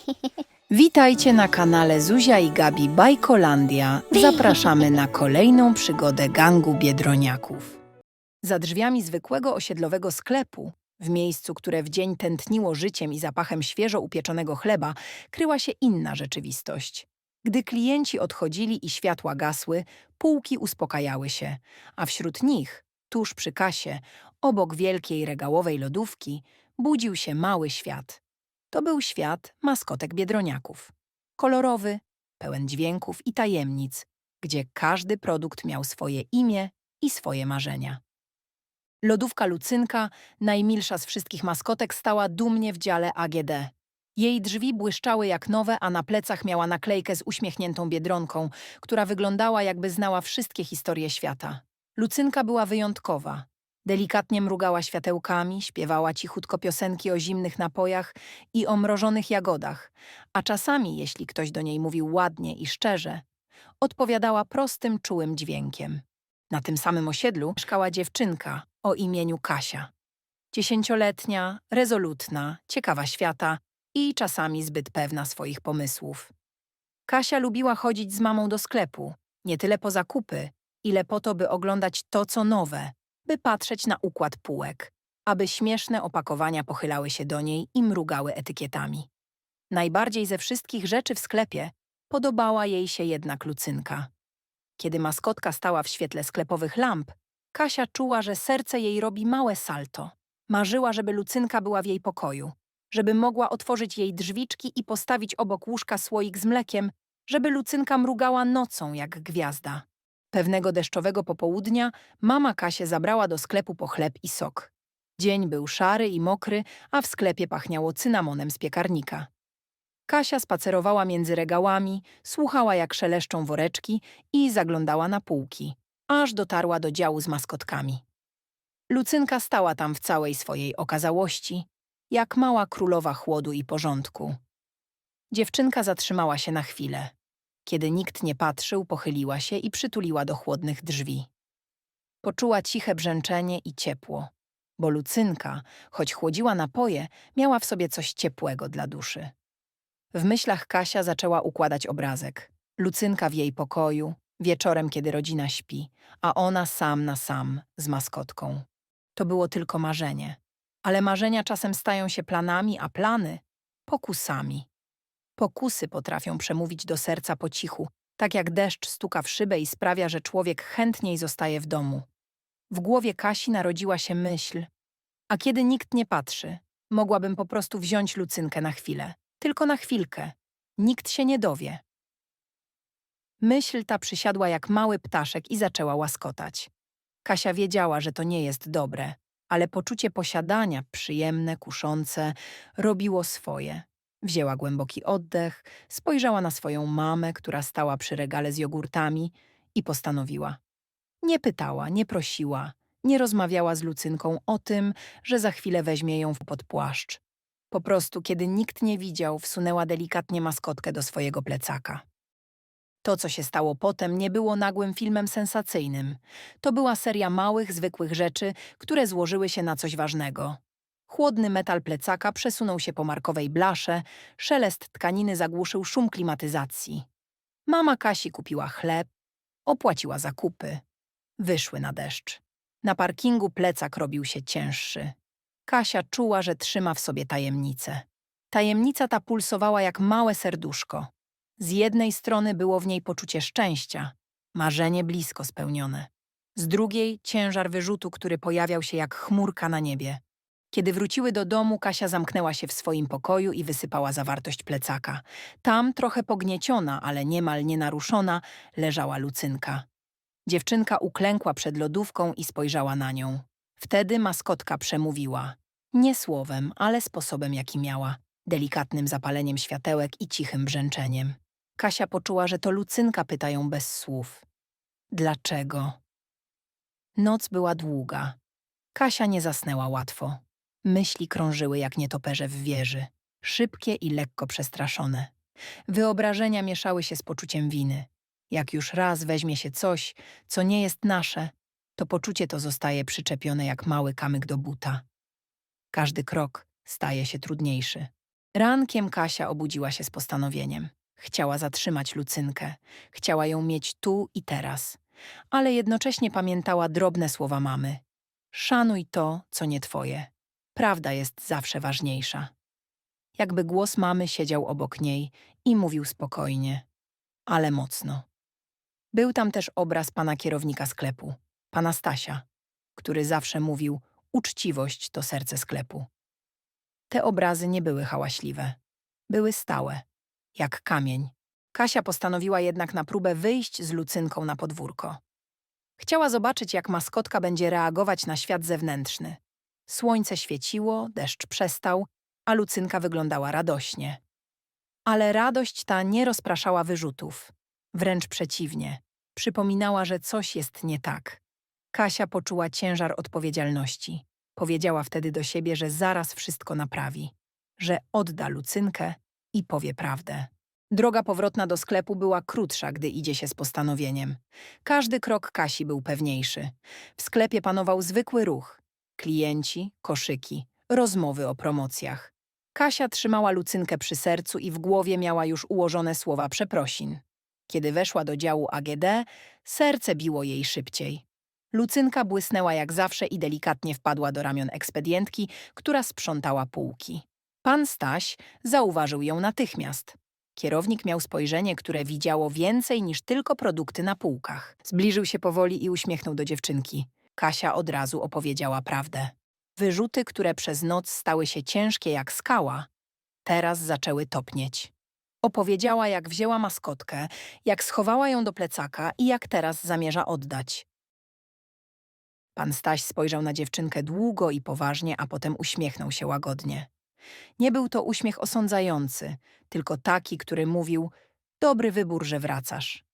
Witajcie na kanale Zuzia i Gabi Bajkolandia. Zapraszamy na kolejną przygodę gangu biedroniaków. Za drzwiami zwykłego osiedlowego sklepu, w miejscu, które w dzień tętniło życiem i zapachem świeżo upieczonego chleba, kryła się inna rzeczywistość. Gdy klienci odchodzili i światła gasły, półki uspokajały się, a wśród nich, tuż przy kasie, obok wielkiej regałowej lodówki, budził się mały świat. To był świat maskotek biedroniaków. Kolorowy, pełen dźwięków i tajemnic, gdzie każdy produkt miał swoje imię i swoje marzenia. Lodówka Lucynka, najmilsza z wszystkich maskotek, stała dumnie w dziale AGD. Jej drzwi błyszczały jak nowe, a na plecach miała naklejkę z uśmiechniętą biedronką, która wyglądała jakby znała wszystkie historie świata. Lucynka była wyjątkowa. Delikatnie mrugała światełkami, śpiewała cichutko piosenki o zimnych napojach i o mrożonych jagodach, a czasami, jeśli ktoś do niej mówił ładnie i szczerze, odpowiadała prostym, czułym dźwiękiem. Na tym samym osiedlu mieszkała dziewczynka o imieniu Kasia. Dziesięcioletnia, rezolutna, ciekawa świata i czasami zbyt pewna swoich pomysłów. Kasia lubiła chodzić z mamą do sklepu, nie tyle po zakupy, ile po to, by oglądać to, co nowe, by patrzeć na układ półek, aby śmieszne opakowania pochylały się do niej i mrugały etykietami. Najbardziej ze wszystkich rzeczy w sklepie podobała jej się jednak lucynka. Kiedy maskotka stała w świetle sklepowych lamp, Kasia czuła, że serce jej robi małe salto. Marzyła, żeby lucynka była w jej pokoju, żeby mogła otworzyć jej drzwiczki i postawić obok łóżka słoik z mlekiem, żeby lucynka mrugała nocą jak gwiazda. Pewnego deszczowego popołudnia mama Kasię zabrała do sklepu po chleb i sok. Dzień był szary i mokry, a w sklepie pachniało cynamonem z piekarnika. Kasia spacerowała między regałami, słuchała jak szeleszczą woreczki i zaglądała na półki, aż dotarła do działu z maskotkami. Lucynka stała tam w całej swojej okazałości, jak mała królowa chłodu i porządku. Dziewczynka zatrzymała się na chwilę. Kiedy nikt nie patrzył, pochyliła się i przytuliła do chłodnych drzwi. Poczuła ciche brzęczenie i ciepło, bo Lucynka, choć chłodziła napoje, miała w sobie coś ciepłego dla duszy. W myślach Kasia zaczęła układać obrazek. Lucynka w jej pokoju, wieczorem, kiedy rodzina śpi, a ona sam na sam z maskotką. To było tylko marzenie. Ale marzenia czasem stają się planami, a plany pokusami. Pokusy potrafią przemówić do serca po cichu, tak jak deszcz stuka w szybę i sprawia, że człowiek chętniej zostaje w domu. W głowie Kasi narodziła się myśl. A kiedy nikt nie patrzy, mogłabym po prostu wziąć Lucynkę na chwilę. Tylko na chwilkę. Nikt się nie dowie. Myśl ta przysiadła jak mały ptaszek i zaczęła łaskotać. Kasia wiedziała, że to nie jest dobre, ale poczucie posiadania, przyjemne, kuszące, robiło swoje. Wzięła głęboki oddech, spojrzała na swoją mamę, która stała przy regale z jogurtami i postanowiła. Nie pytała, nie prosiła, nie rozmawiała z Lucynką o tym, że za chwilę weźmie ją pod płaszcz. Po prostu, kiedy nikt nie widział, wsunęła delikatnie maskotkę do swojego plecaka. To, co się stało potem, nie było nagłym filmem sensacyjnym. To była seria małych, zwykłych rzeczy, które złożyły się na coś ważnego. Chłodny metal plecaka przesunął się po markowej blasze, szelest tkaniny zagłuszył szum klimatyzacji. Mama Kasi kupiła chleb, opłaciła zakupy. Wyszły na deszcz. Na parkingu plecak robił się cięższy. Kasia czuła, że trzyma w sobie tajemnicę. Tajemnica ta pulsowała jak małe serduszko. Z jednej strony było w niej poczucie szczęścia, marzenie blisko spełnione. Z drugiej ciężar wyrzutu, który pojawiał się jak chmurka na niebie. Kiedy wróciły do domu, Kasia zamknęła się w swoim pokoju i wysypała zawartość plecaka. Tam, trochę pognieciona, ale niemal nienaruszona, leżała Lucynka. Dziewczynka uklękła przed lodówką i spojrzała na nią. Wtedy maskotka przemówiła. Nie słowem, ale sposobem, jaki miała. Delikatnym zapaleniem światełek i cichym brzęczeniem. Kasia poczuła, że to Lucynka pyta ją bez słów. Dlaczego? Noc była długa. Kasia nie zasnęła łatwo. Myśli krążyły jak nietoperze w wieży, szybkie i lekko przestraszone. Wyobrażenia mieszały się z poczuciem winy. Jak już raz weźmie się coś, co nie jest nasze, to poczucie to zostaje przyczepione jak mały kamyk do buta. Każdy krok staje się trudniejszy. Rankiem Kasia obudziła się z postanowieniem. Chciała zatrzymać Lucynkę, chciała ją mieć tu i teraz, ale jednocześnie pamiętała drobne słowa mamy. Szanuj to, co nie twoje. Prawda jest zawsze ważniejsza. Jakby głos mamy siedział obok niej i mówił spokojnie, ale mocno. Był tam też obraz pana kierownika sklepu, pana Stasia, który zawsze mówił: Uczciwość to serce sklepu. Te obrazy nie były hałaśliwe, były stałe, jak kamień. Kasia postanowiła jednak na próbę wyjść z Lucynką na podwórko. Chciała zobaczyć, jak maskotka będzie reagować na świat zewnętrzny. Słońce świeciło, deszcz przestał, a Lucynka wyglądała radośnie. Ale radość ta nie rozpraszała wyrzutów. Wręcz przeciwnie, przypominała, że coś jest nie tak. Kasia poczuła ciężar odpowiedzialności. Powiedziała wtedy do siebie, że zaraz wszystko naprawi, że odda Lucynkę i powie prawdę. Droga powrotna do sklepu była krótsza, gdy idzie się z postanowieniem. Każdy krok Kasi był pewniejszy. W sklepie panował zwykły ruch. Klienci, koszyki, rozmowy o promocjach. Kasia trzymała Lucynkę przy sercu i w głowie miała już ułożone słowa przeprosin. Kiedy weszła do działu AGD, serce biło jej szybciej. Lucynka błysnęła jak zawsze i delikatnie wpadła do ramion ekspedientki, która sprzątała półki. Pan Staś zauważył ją natychmiast. Kierownik miał spojrzenie, które widziało więcej niż tylko produkty na półkach. Zbliżył się powoli i uśmiechnął do dziewczynki. Kasia od razu opowiedziała prawdę. Wyrzuty, które przez noc stały się ciężkie jak skała, teraz zaczęły topnieć. Opowiedziała, jak wzięła maskotkę, jak schowała ją do plecaka i jak teraz zamierza oddać. Pan Staś spojrzał na dziewczynkę długo i poważnie, a potem uśmiechnął się łagodnie. Nie był to uśmiech osądzający, tylko taki, który mówił: Dobry wybór, że wracasz.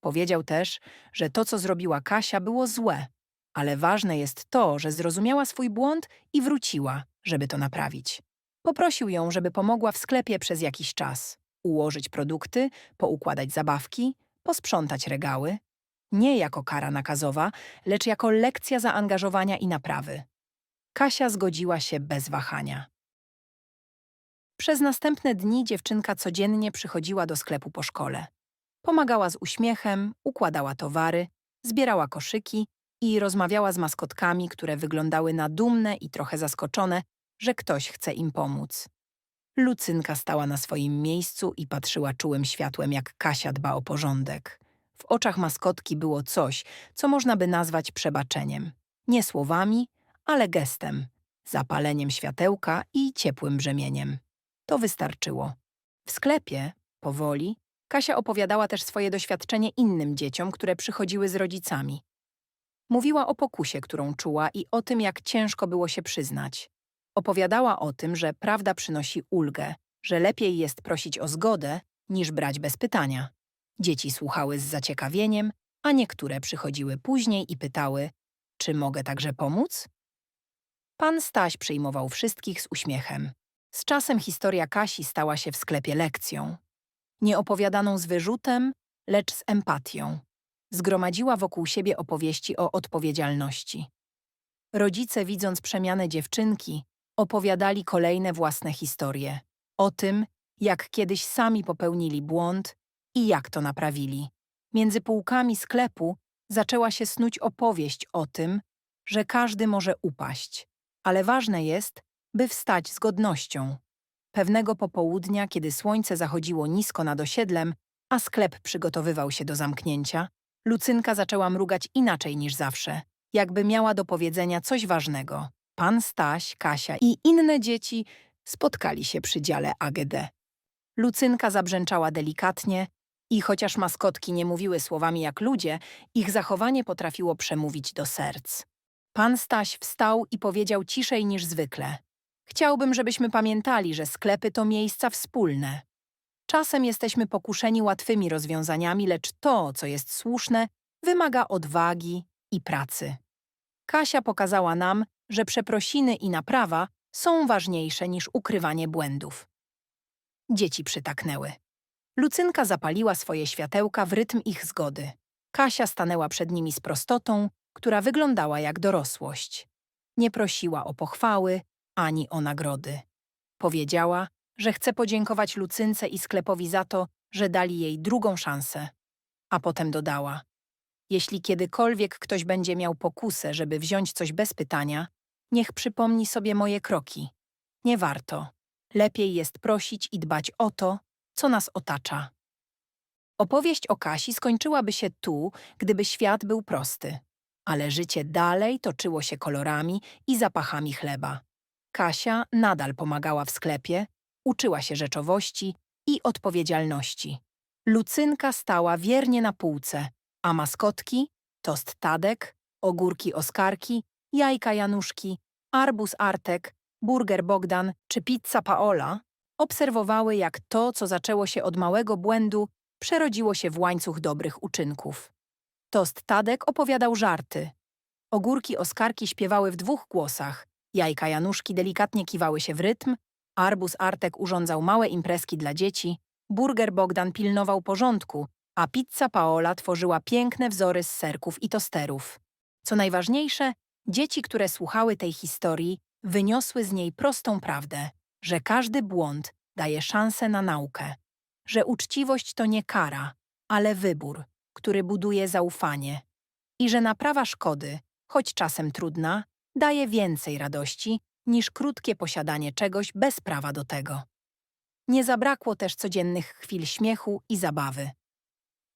Powiedział też, że to, co zrobiła Kasia, było złe, ale ważne jest to, że zrozumiała swój błąd i wróciła, żeby to naprawić. Poprosił ją, żeby pomogła w sklepie przez jakiś czas, ułożyć produkty, poukładać zabawki, posprzątać regały. Nie jako kara nakazowa, lecz jako lekcja zaangażowania i naprawy. Kasia zgodziła się bez wahania. Przez następne dni dziewczynka codziennie przychodziła do sklepu po szkole. Pomagała z uśmiechem, układała towary, zbierała koszyki i rozmawiała z maskotkami, które wyglądały na dumne i trochę zaskoczone, że ktoś chce im pomóc. Lucynka stała na swoim miejscu i patrzyła czułym światłem, jak Kasia dba o porządek. W oczach maskotki było coś, co można by nazwać przebaczeniem. Nie słowami, ale gestem, zapaleniem światełka i ciepłym brzemieniem. To wystarczyło. W sklepie, powoli, Kasia opowiadała też swoje doświadczenie innym dzieciom, które przychodziły z rodzicami. Mówiła o pokusie, którą czuła i o tym, jak ciężko było się przyznać. Opowiadała o tym, że prawda przynosi ulgę, że lepiej jest prosić o zgodę, niż brać bez pytania. Dzieci słuchały z zaciekawieniem, a niektóre przychodziły później i pytały, czy mogę także pomóc? Pan Staś przyjmował wszystkich z uśmiechem. Z czasem historia Kasi stała się w sklepie lekcją. Nie opowiadaną z wyrzutem, lecz z empatią. Zgromadziła wokół siebie opowieści o odpowiedzialności. Rodzice, widząc przemianę dziewczynki, opowiadali kolejne własne historie. O tym, jak kiedyś sami popełnili błąd i jak to naprawili. Między półkami sklepu zaczęła się snuć opowieść o tym, że każdy może upaść, ale ważne jest, by wstać z godnością. Pewnego popołudnia, kiedy słońce zachodziło nisko nad osiedlem, a sklep przygotowywał się do zamknięcia, Lucynka zaczęła mrugać inaczej niż zawsze, jakby miała do powiedzenia coś ważnego. Pan Staś, Kasia i inne dzieci spotkali się przy dziale AGD. Lucynka zabrzęczała delikatnie i chociaż maskotki nie mówiły słowami jak ludzie, ich zachowanie potrafiło przemówić do serc. Pan Staś wstał i powiedział ciszej niż zwykle. Chciałbym, żebyśmy pamiętali, że sklepy to miejsca wspólne. Czasem jesteśmy pokuszeni łatwymi rozwiązaniami, lecz to, co jest słuszne, wymaga odwagi i pracy. Kasia pokazała nam, że przeprosiny i naprawa są ważniejsze niż ukrywanie błędów. Dzieci przytaknęły. Lucynka zapaliła swoje światełka w rytm ich zgody. Kasia stanęła przed nimi z prostotą, która wyglądała jak dorosłość. Nie prosiła o pochwały ani o nagrody. Powiedziała, że chce podziękować Lucynce i sklepowi za to, że dali jej drugą szansę. A potem dodała: Jeśli kiedykolwiek ktoś będzie miał pokusę, żeby wziąć coś bez pytania, niech przypomni sobie moje kroki. Nie warto. Lepiej jest prosić i dbać o to, co nas otacza. Opowieść o Kasi skończyłaby się tu, gdyby świat był prosty. Ale życie dalej toczyło się kolorami i zapachami chleba. Kasia nadal pomagała w sklepie, uczyła się rzeczowości i odpowiedzialności. Lucynka stała wiernie na półce, a maskotki, tost Tadek, ogórki Oskarki, jajka Januszki, arbuz Artek, burger Bogdan czy pizza Paola obserwowały, jak to, co zaczęło się od małego błędu, przerodziło się w łańcuch dobrych uczynków. Tost Tadek opowiadał żarty. Ogórki Oskarki śpiewały w dwóch głosach, jajka Januszki delikatnie kiwały się w rytm, arbuz Artek urządzał małe imprezki dla dzieci, burger Bogdan pilnował porządku, a pizza Paola tworzyła piękne wzory z serków i tosterów. Co najważniejsze, dzieci, które słuchały tej historii, wyniosły z niej prostą prawdę, że każdy błąd daje szansę na naukę, że uczciwość to nie kara, ale wybór, który buduje zaufanie i że naprawa szkody, choć czasem trudna, daje więcej radości niż krótkie posiadanie czegoś bez prawa do tego. Nie zabrakło też codziennych chwil śmiechu i zabawy.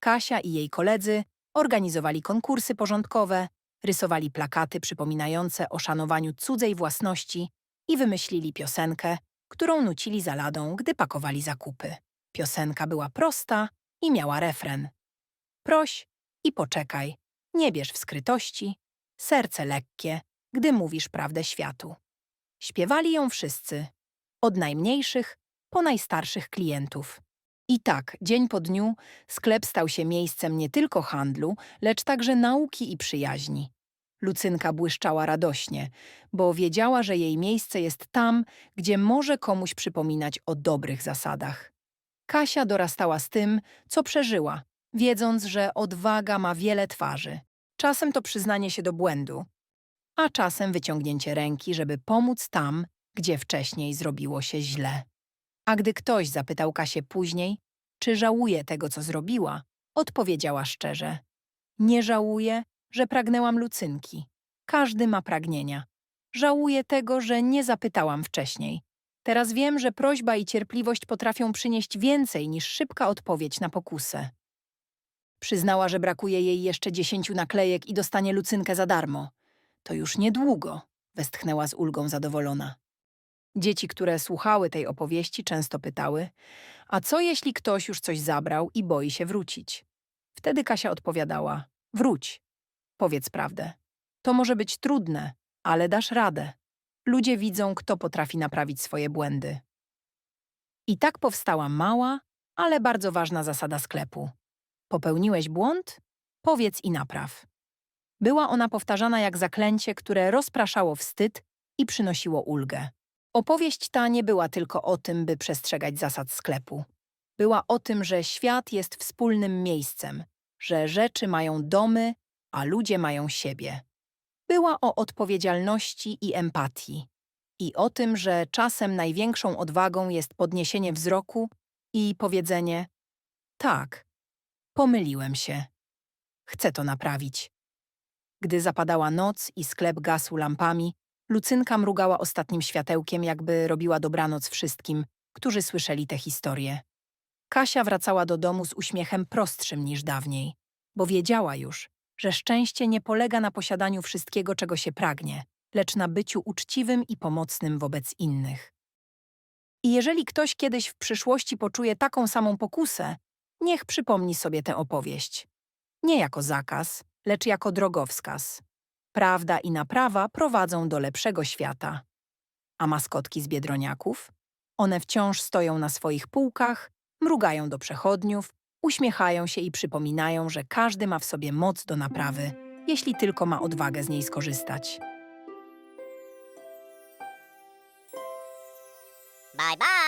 Kasia i jej koledzy organizowali konkursy porządkowe, rysowali plakaty przypominające o szanowaniu cudzej własności i wymyślili piosenkę, którą nucili za ladą, gdy pakowali zakupy. Piosenka była prosta i miała refren. Proś i poczekaj, nie bierz w skrytości, serce lekkie, gdy mówisz prawdę światu. Śpiewali ją wszyscy, od najmniejszych po najstarszych klientów. I tak, dzień po dniu, sklep stał się miejscem nie tylko handlu, lecz także nauki i przyjaźni. Lucynka błyszczała radośnie, bo wiedziała, że jej miejsce jest tam, gdzie może komuś przypominać o dobrych zasadach. Kasia dorastała z tym, co przeżyła, wiedząc, że odwaga ma wiele twarzy. Czasem to przyznanie się do błędu, a czasem wyciągnięcie ręki, żeby pomóc tam, gdzie wcześniej zrobiło się źle. A gdy ktoś zapytał Kasię później, czy żałuje tego, co zrobiła, odpowiedziała szczerze: Nie żałuję, że pragnęłam Lucynki. Każdy ma pragnienia. Żałuję tego, że nie zapytałam wcześniej. Teraz wiem, że prośba i cierpliwość potrafią przynieść więcej niż szybka odpowiedź na pokusę. Przyznała, że brakuje jej jeszcze dziesięciu naklejek i dostanie Lucynkę za darmo. To już niedługo, westchnęła z ulgą zadowolona. Dzieci, które słuchały tej opowieści, często pytały: A co jeśli ktoś już coś zabrał i boi się wrócić? Wtedy Kasia odpowiadała: Wróć, powiedz prawdę. To może być trudne, ale dasz radę. Ludzie widzą, kto potrafi naprawić swoje błędy. I tak powstała mała, ale bardzo ważna zasada sklepu. Popełniłeś błąd? Powiedz i napraw. Była ona powtarzana jak zaklęcie, które rozpraszało wstyd i przynosiło ulgę. Opowieść ta nie była tylko o tym, by przestrzegać zasad sklepu. Była o tym, że świat jest wspólnym miejscem, że rzeczy mają domy, a ludzie mają siebie. Była o odpowiedzialności i empatii. I o tym, że czasem największą odwagą jest podniesienie wzroku i powiedzenie: Tak, pomyliłem się. Chcę to naprawić. Gdy zapadała noc i sklep gasł lampami, Lucynka mrugała ostatnim światełkiem, jakby robiła dobranoc wszystkim, którzy słyszeli tę historię. Kasia wracała do domu z uśmiechem prostszym niż dawniej, bo wiedziała już, że szczęście nie polega na posiadaniu wszystkiego, czego się pragnie, lecz na byciu uczciwym i pomocnym wobec innych. I jeżeli ktoś kiedyś w przyszłości poczuje taką samą pokusę, niech przypomni sobie tę opowieść. Nie jako zakaz, lecz jako drogowskaz. Prawda i naprawa prowadzą do lepszego świata. A maskotki z biedroniaków? One wciąż stoją na swoich półkach, mrugają do przechodniów, uśmiechają się i przypominają, że każdy ma w sobie moc do naprawy, jeśli tylko ma odwagę z niej skorzystać. Bye bye.